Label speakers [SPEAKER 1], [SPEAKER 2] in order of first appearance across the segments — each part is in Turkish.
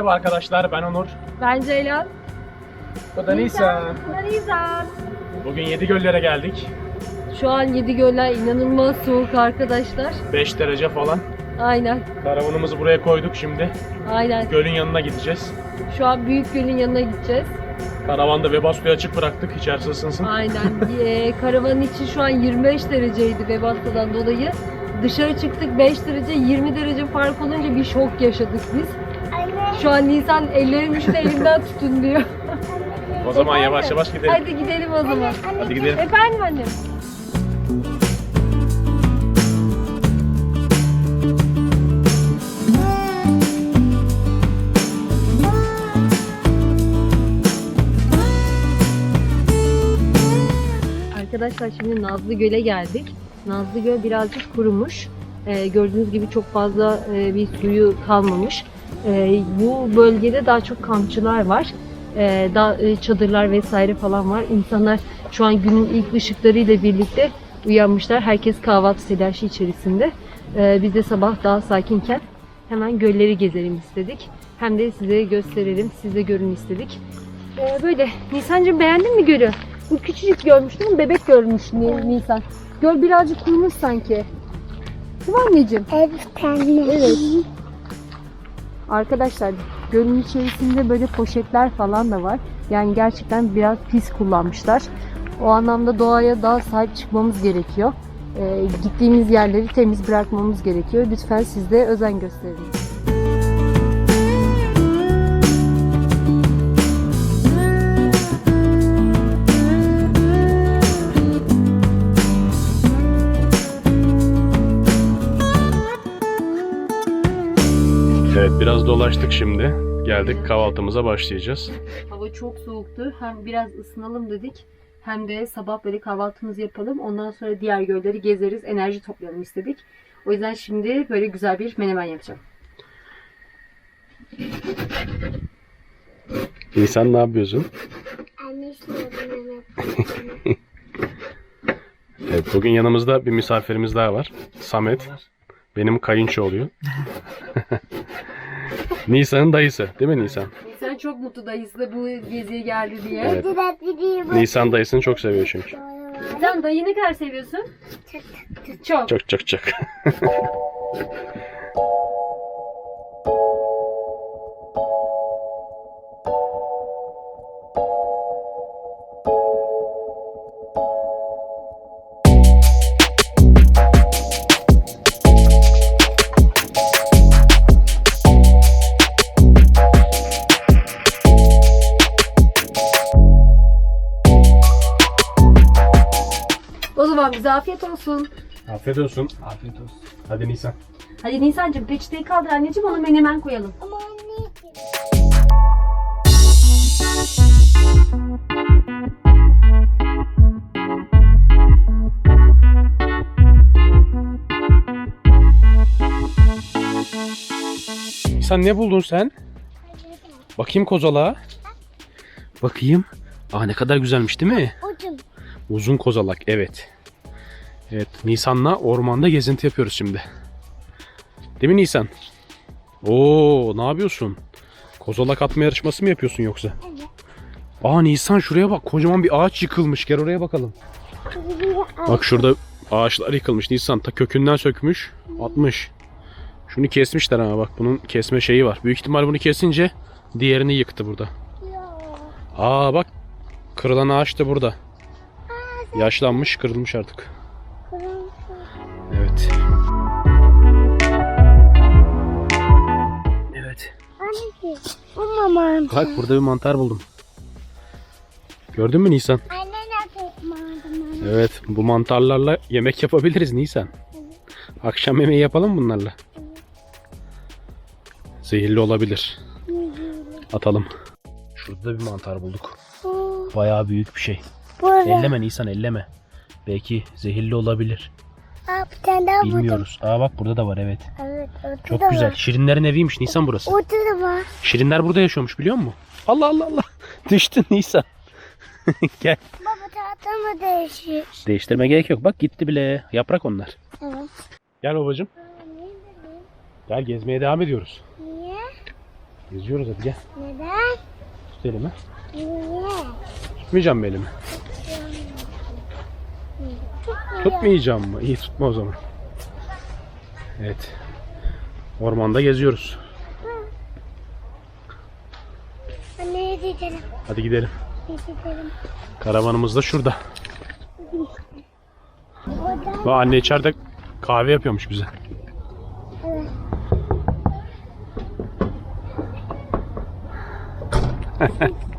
[SPEAKER 1] Merhaba arkadaşlar ben Onur.
[SPEAKER 2] Ben Ceylan.
[SPEAKER 1] Bu da Nisan.
[SPEAKER 2] Ben Nisan.
[SPEAKER 1] Bugün Yedi Göllere geldik.
[SPEAKER 2] Şu an Yedi Göller inanılmaz soğuk arkadaşlar.
[SPEAKER 1] 5 derece falan.
[SPEAKER 2] Aynen.
[SPEAKER 1] Karavanımızı buraya koyduk şimdi.
[SPEAKER 2] Aynen.
[SPEAKER 1] Gölün yanına gideceğiz.
[SPEAKER 2] Şu an Büyük Göl'ün yanına gideceğiz.
[SPEAKER 1] Karavanda Webasto'yu açık bıraktık içerisi ısınsın.
[SPEAKER 2] Aynen. Ee, karavanın içi şu an 25 dereceydi Webasto'dan dolayı. Dışarı çıktık 5 derece 20 derece fark olunca bir şok yaşadık biz. Şu an Nisan ellerim üşüdü elimden tutun diyor.
[SPEAKER 1] O zaman
[SPEAKER 2] Efendim?
[SPEAKER 1] yavaş yavaş gidelim.
[SPEAKER 2] Hadi gidelim o zaman.
[SPEAKER 1] Hadi gidelim.
[SPEAKER 2] Efendim annem. Arkadaşlar şimdi Nazlı Göl'e geldik. Nazlı Göl birazcık kurumuş. Ee, gördüğünüz gibi çok fazla e, bir suyu kalmamış. Ee, bu bölgede daha çok kampçılar var. Ee, da, e, çadırlar vesaire falan var. İnsanlar şu an günün ilk ışıklarıyla birlikte uyanmışlar. Herkes kahvaltı telaşı içerisinde. Ee, biz de sabah daha sakinken hemen gölleri gezelim istedik. Hem de size gösterelim, siz de görün istedik. Ee, böyle. Nisan'cığım beğendin mi gölü? Bu küçücük görmüştüm, bebek görmüş Ni- Nisan. Göl birazcık kurumuş sanki. Değil mi anneciğim?
[SPEAKER 3] Evet anne.
[SPEAKER 2] Evet. Arkadaşlar gölün içerisinde böyle poşetler falan da var. Yani gerçekten biraz pis kullanmışlar. O anlamda doğaya daha sahip çıkmamız gerekiyor. Ee, gittiğimiz yerleri temiz bırakmamız gerekiyor. Lütfen siz de özen gösterin.
[SPEAKER 1] Dolaştık şimdi. Geldik kahvaltımıza başlayacağız.
[SPEAKER 2] Hava çok soğuktu. Hem biraz ısınalım dedik. Hem de sabah böyle kahvaltımızı yapalım. Ondan sonra diğer gölleri gezeriz. Enerji toplayalım istedik. O yüzden şimdi böyle güzel bir menemen yapacağım.
[SPEAKER 1] Nisan ne yapıyorsun?
[SPEAKER 3] Anne
[SPEAKER 1] Evet bugün yanımızda bir misafirimiz daha var. Samet. Benim kayınço oluyor. Nisan'ın dayısı değil mi Nisan?
[SPEAKER 2] Sen çok mutlu dayısı da bu geziye geldi diye.
[SPEAKER 1] Evet. Nisan dayısını çok seviyor çünkü.
[SPEAKER 2] Sen dayıyı ne kadar seviyorsun? Çok.
[SPEAKER 1] Çok çok çok.
[SPEAKER 2] afiyet olsun.
[SPEAKER 1] Afiyet olsun. Afiyet olsun. Hadi Nisan.
[SPEAKER 2] Hadi Nisan'cığım peçeteyi kaldır anneciğim ona menemen koyalım.
[SPEAKER 3] Ama anne.
[SPEAKER 1] Nisan ne buldun sen? Bakayım kozalağa. Bakayım. Aa ne kadar güzelmiş değil mi?
[SPEAKER 3] Ucum.
[SPEAKER 1] Uzun kozalak evet. Evet Nisan'la ormanda gezinti yapıyoruz şimdi. Değil mi Nisan? Oo ne yapıyorsun? Kozalak atma yarışması mı yapıyorsun yoksa?
[SPEAKER 3] Evet.
[SPEAKER 1] Aa Nisan şuraya bak kocaman bir ağaç yıkılmış gel oraya bakalım. Bak şurada ağaçlar yıkılmış Nisan ta kökünden sökmüş atmış. Şunu kesmişler ama bak bunun kesme şeyi var. Büyük ihtimal bunu kesince diğerini yıktı burada. Aa bak kırılan ağaç da burada. Yaşlanmış kırılmış artık.
[SPEAKER 3] Mamam.
[SPEAKER 1] Bak burada bir mantar buldum. Gördün mü Nisan?
[SPEAKER 3] Anne ne yapayım?
[SPEAKER 1] Evet bu mantarlarla yemek yapabiliriz Nisan. Akşam yemeği yapalım bunlarla. Zehirli olabilir. Atalım. Şurada da bir mantar bulduk. Bayağı büyük bir şey. Elleme Nisan elleme. Belki zehirli olabilir.
[SPEAKER 3] Aa, bir tane daha.
[SPEAKER 1] Bilmiyoruz. Aa bak burada da var evet.
[SPEAKER 3] Evet orada
[SPEAKER 1] Çok
[SPEAKER 3] da
[SPEAKER 1] güzel.
[SPEAKER 3] var.
[SPEAKER 1] Şirinlerin eviymiş Nisan burası.
[SPEAKER 3] Orada da var.
[SPEAKER 1] Şirinler burada yaşıyormuş biliyor musun? Allah Allah Allah. Düştün Nisan. Gel.
[SPEAKER 3] Baba tahta mı değişiyor?
[SPEAKER 1] Değiştirme gerek yok. Bak gitti bile. Yaprak onlar.
[SPEAKER 3] Evet.
[SPEAKER 1] Gel babacığım. Gel gezmeye devam ediyoruz.
[SPEAKER 3] Niye?
[SPEAKER 1] Geziyoruz hadi gel.
[SPEAKER 3] Neden?
[SPEAKER 1] Tut elimi.
[SPEAKER 3] Niye?
[SPEAKER 1] Tutmayacağım mı elimi? Tutmayacağım mı? İyi tutma o zaman. Evet. Ormanda geziyoruz.
[SPEAKER 3] Anneye gidelim.
[SPEAKER 1] Hadi gidelim.
[SPEAKER 3] Gidelim.
[SPEAKER 1] Karavanımız da şurada. Ve anne içeride kahve yapıyormuş bize.
[SPEAKER 3] Evet.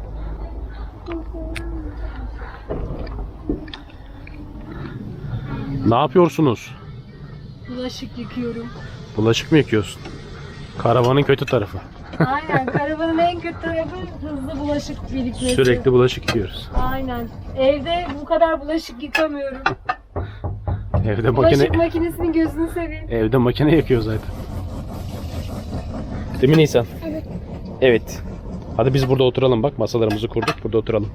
[SPEAKER 1] Ne yapıyorsunuz?
[SPEAKER 2] Bulaşık yıkıyorum.
[SPEAKER 1] Bulaşık mı yıkıyorsun? Karavanın kötü tarafı.
[SPEAKER 2] Aynen. Karavanın en kötü tarafı hızlı bulaşık birikmesi.
[SPEAKER 1] Sürekli bulaşık yıkıyoruz.
[SPEAKER 2] Aynen. Evde bu kadar bulaşık yıkamıyorum.
[SPEAKER 1] Evde
[SPEAKER 2] Bulaşık
[SPEAKER 1] makine
[SPEAKER 2] makinesinin gözünü seveyim.
[SPEAKER 1] evde makine yakıyor zaten. Değil mi Nisan?
[SPEAKER 3] Evet.
[SPEAKER 1] Evet. Hadi biz burada oturalım bak masalarımızı kurduk burada oturalım.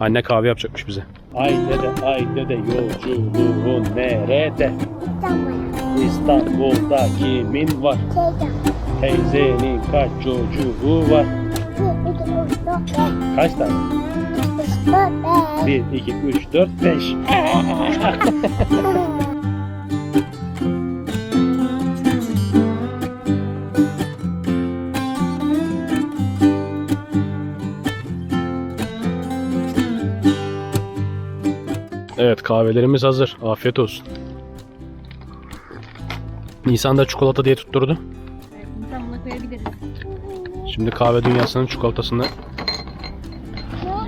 [SPEAKER 1] Anne kahve yapacakmış bize. Ay dede ay dede yolculuğun nerede?
[SPEAKER 3] Tamam.
[SPEAKER 1] İstanbul'da kimin var?
[SPEAKER 3] Teyzem.
[SPEAKER 1] Teyzenin kaç çocuğu var? Kaç tane?
[SPEAKER 3] bu, bu, bu.
[SPEAKER 1] 1, 2, 3, 4, 5. Evet kahvelerimiz hazır. Afiyet olsun. Nisan da çikolata diye tutturdu.
[SPEAKER 2] Sen buna koyabiliriz.
[SPEAKER 1] Şimdi kahve dünyasının çikolatasını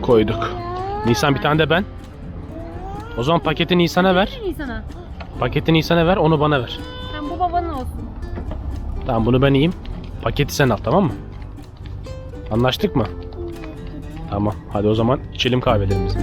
[SPEAKER 1] koyduk. Nisan bir tane de ben. O zaman paketi Nisan'a ver.
[SPEAKER 2] İyi sana.
[SPEAKER 1] Paketi Nisan'a ver, onu bana ver.
[SPEAKER 2] Sen bu babanın olsun.
[SPEAKER 1] Tamam bunu ben yiyeyim. Paketi sen al tamam mı? Anlaştık mı? Tamam. Hadi o zaman içelim kahvelerimizi.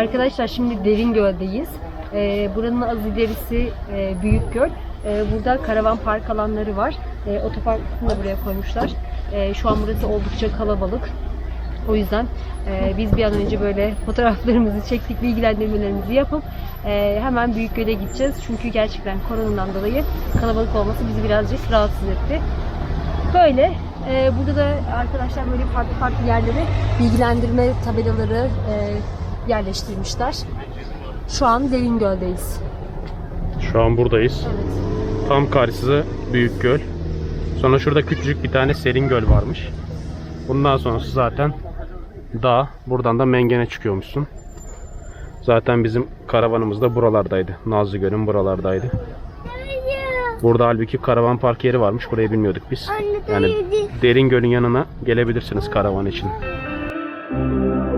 [SPEAKER 2] Arkadaşlar şimdi Derin Göl'deyiz. Ee, buranın az ilerisi e, Büyük Göl. Ee, burada karavan park alanları var. Ee, otoparkını da buraya koymuşlar. Ee, şu an burası oldukça kalabalık. O yüzden e, biz bir an önce böyle fotoğraflarımızı çektik, bilgilendirmelerimizi yapıp e, hemen Büyük Göl'e gideceğiz. Çünkü gerçekten koronadan dolayı kalabalık olması bizi birazcık rahatsız etti. Böyle. e, burada da arkadaşlar böyle farklı farklı yerlere bilgilendirme tabelaları e, yerleştirmişler. Şu an Derin Göl'deyiz.
[SPEAKER 1] Şu an buradayız.
[SPEAKER 2] Evet.
[SPEAKER 1] Tam karşısı Büyük Göl. Sonra şurada küçücük bir tane Serin Göl varmış. Bundan sonrası zaten dağ. Buradan da Mengen'e çıkıyormuşsun. Zaten bizim karavanımız da buralardaydı. Nazlı Göl'ün buralardaydı. Burada halbuki karavan park yeri varmış. Burayı bilmiyorduk biz. Yani. Derin Göl'ün yanına gelebilirsiniz karavan için.
[SPEAKER 2] Hadi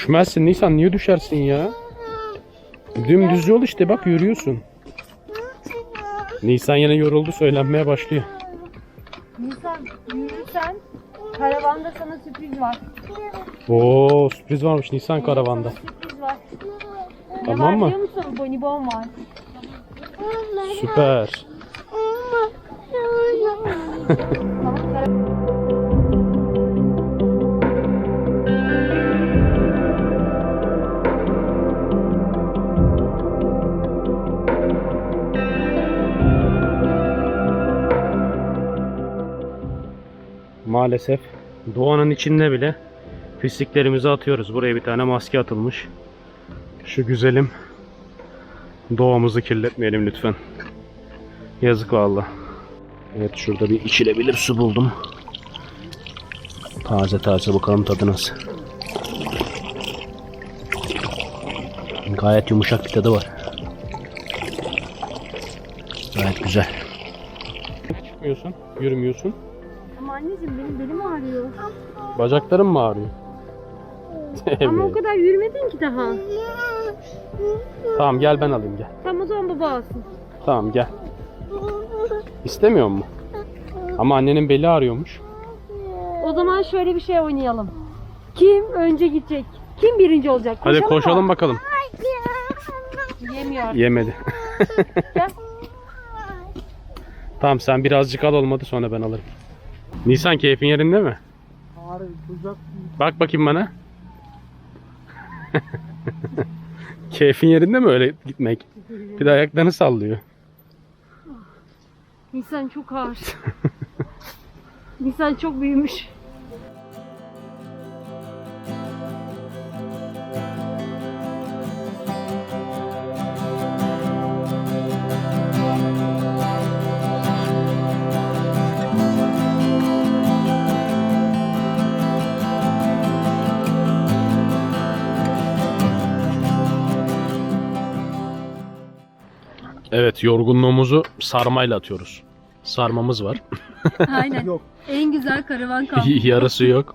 [SPEAKER 1] Düşmezsin Nisan niye düşersin ya? Dümdüz yol işte bak yürüyorsun. Nisan yine yoruldu söylenmeye başlıyor.
[SPEAKER 2] Nisan yürürsen karavanda sana sürpriz var.
[SPEAKER 1] Oo sürpriz varmış Nisan karavanda.
[SPEAKER 2] Sürpriz var. Ne
[SPEAKER 1] Tamam
[SPEAKER 2] var
[SPEAKER 1] mı?
[SPEAKER 2] biliyor musun? Bonibon var.
[SPEAKER 1] Süper. Maalesef doğanın içinde bile pisliklerimizi atıyoruz. Buraya bir tane maske atılmış. Şu güzelim doğamızı kirletmeyelim lütfen. Yazık valla. Evet şurada bir içilebilir su buldum. Taze taze bakalım tadı nasıl. Gayet yumuşak bir tadı var. Gayet güzel. Çıkmıyorsun, yürümüyorsun.
[SPEAKER 2] Anneciğim benim belim ağrıyor.
[SPEAKER 1] Bacakların mı ağrıyor?
[SPEAKER 2] Ama o kadar yürümedin ki daha.
[SPEAKER 1] Tamam gel ben alayım gel.
[SPEAKER 2] Tamam o zaman baba alsın.
[SPEAKER 1] Tamam gel. İstemiyor mu? Ama annenin beli ağrıyormuş.
[SPEAKER 2] O zaman şöyle bir şey oynayalım. Kim önce gidecek? Kim birinci olacak?
[SPEAKER 1] Hadi
[SPEAKER 2] Koşalım
[SPEAKER 1] koşalım
[SPEAKER 2] mı?
[SPEAKER 1] bakalım.
[SPEAKER 2] Yemiyor.
[SPEAKER 1] Yemedi.
[SPEAKER 2] Gel.
[SPEAKER 1] tamam sen birazcık al olmadı sonra ben alırım. Nisan keyfin yerinde mi? Bak bakayım bana. keyfin yerinde mi öyle gitmek? Bir de ayaklarını sallıyor.
[SPEAKER 2] Nisan çok ağır. Nisan çok büyümüş.
[SPEAKER 1] Evet yorgunluğumuzu sarmayla atıyoruz. Sarmamız var.
[SPEAKER 2] Aynen. En güzel karavan kampı.
[SPEAKER 1] Yarısı yok.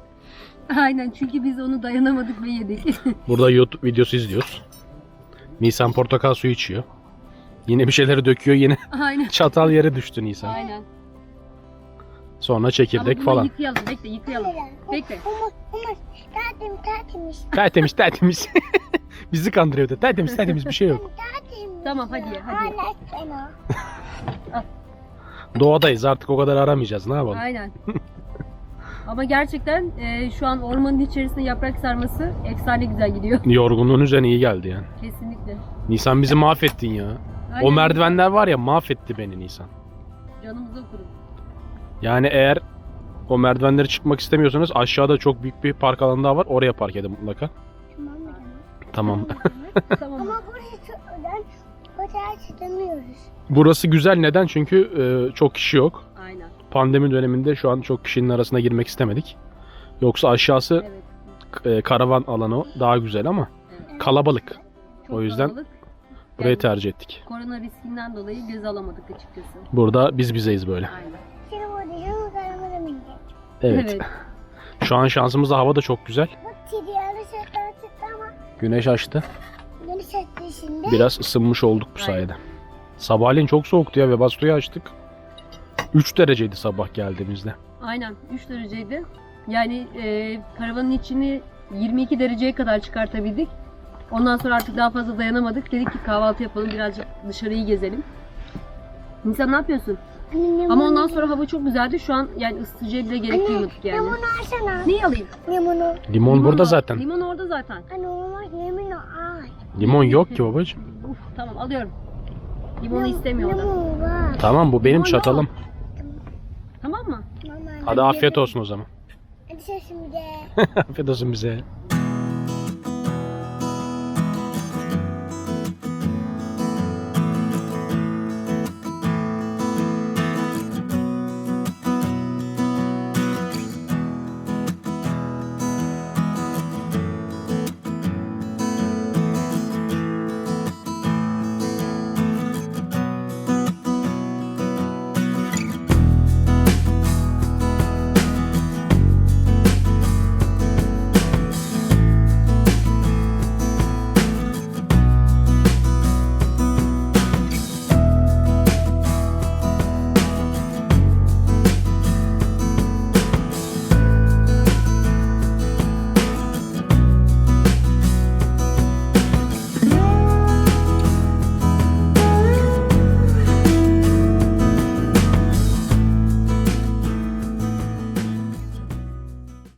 [SPEAKER 2] Aynen çünkü biz onu dayanamadık ve yedik.
[SPEAKER 1] Burada YouTube videosu izliyoruz. Nisan portakal suyu içiyor. Yine bir şeyleri döküyor yine
[SPEAKER 2] Aynen.
[SPEAKER 1] çatal yere düştü Nisan.
[SPEAKER 2] Aynen.
[SPEAKER 1] Sonra çekirdek
[SPEAKER 2] Ama
[SPEAKER 1] falan.
[SPEAKER 2] yıkayalım. Bekle yıkayalım. Bekle.
[SPEAKER 3] Tatlım, tatlım,
[SPEAKER 1] Tertemiz tertemiz. Bizi kandırıyordu. Tertemiz tertemiz bir şey yok.
[SPEAKER 2] Tamam hadi ye, hadi. ye.
[SPEAKER 1] Doğadayız artık o kadar aramayacağız ne yapalım.
[SPEAKER 2] Aynen. Ama gerçekten e, şu an ormanın içerisinde yaprak sarması efsane güzel gidiyor.
[SPEAKER 1] Yorgunluğun üzerine iyi geldi yani.
[SPEAKER 2] Kesinlikle.
[SPEAKER 1] Nisan bizi mahvettin ya.
[SPEAKER 2] Aynen.
[SPEAKER 1] O merdivenler var ya mahvetti beni Nisan.
[SPEAKER 2] Canımızı okurum.
[SPEAKER 1] Yani eğer o merdivenleri çıkmak istemiyorsanız aşağıda çok büyük bir park alanı daha var. Oraya park edin mutlaka.
[SPEAKER 3] Tamam?
[SPEAKER 1] Tamam.
[SPEAKER 3] Ama burası çok öden. Otel çıkamıyoruz.
[SPEAKER 1] Burası güzel neden? Çünkü e, çok kişi yok.
[SPEAKER 2] Aynen.
[SPEAKER 1] Pandemi döneminde şu an çok kişinin arasına girmek istemedik. Yoksa aşağısı
[SPEAKER 2] Evet.
[SPEAKER 1] e, karavan alanı daha güzel ama
[SPEAKER 2] evet.
[SPEAKER 1] kalabalık.
[SPEAKER 2] Çok
[SPEAKER 1] O yüzden
[SPEAKER 2] kalabalık.
[SPEAKER 1] Burayı
[SPEAKER 2] Yani
[SPEAKER 1] tercih ettik.
[SPEAKER 2] Korona riskinden dolayı göz alamadık açıkçası.
[SPEAKER 1] Burada biz bizeyiz böyle.
[SPEAKER 2] Aynen.
[SPEAKER 3] Şimdi burada binecek.
[SPEAKER 1] Evet. Şu an şansımız da hava da çok güzel.
[SPEAKER 3] Bak kedi
[SPEAKER 1] Güneş açtı.
[SPEAKER 3] Yanlış etti şimdi.
[SPEAKER 1] Biraz ısınmış olduk bu sayede. Sabahleyin çok soğuktu ya ve bastoyu açtık. 3 dereceydi sabah geldiğimizde.
[SPEAKER 2] Aynen 3 dereceydi. Yani e, karavanın içini 22 dereceye kadar çıkartabildik. Ondan sonra artık daha fazla dayanamadık. Dedik ki kahvaltı yapalım birazcık dışarıyı gezelim. Nisan ne yapıyorsun?
[SPEAKER 3] Anne,
[SPEAKER 2] Ama ondan sonra hava çok güzeldi. Şu an yani ısıtıcıya bile gerek duymadık yani.
[SPEAKER 3] Limonu alsana.
[SPEAKER 2] Neyi alayım?
[SPEAKER 3] Limonu.
[SPEAKER 1] Limon,
[SPEAKER 2] Limon
[SPEAKER 1] burada
[SPEAKER 2] al.
[SPEAKER 1] zaten.
[SPEAKER 2] Limon orada zaten.
[SPEAKER 3] Anne olmaz limonu al.
[SPEAKER 1] Limon yok ki babacığım.
[SPEAKER 2] Uf, tamam alıyorum. Limonu istemiyor o da.
[SPEAKER 3] Limon var.
[SPEAKER 1] Tamam bu benim
[SPEAKER 2] Limon yok.
[SPEAKER 1] çatalım.
[SPEAKER 2] Tamam mı?
[SPEAKER 3] Mama.
[SPEAKER 1] Hadi afiyet olsun o zaman.
[SPEAKER 3] Hadi sen şimdi.
[SPEAKER 1] afiyet olsun bize.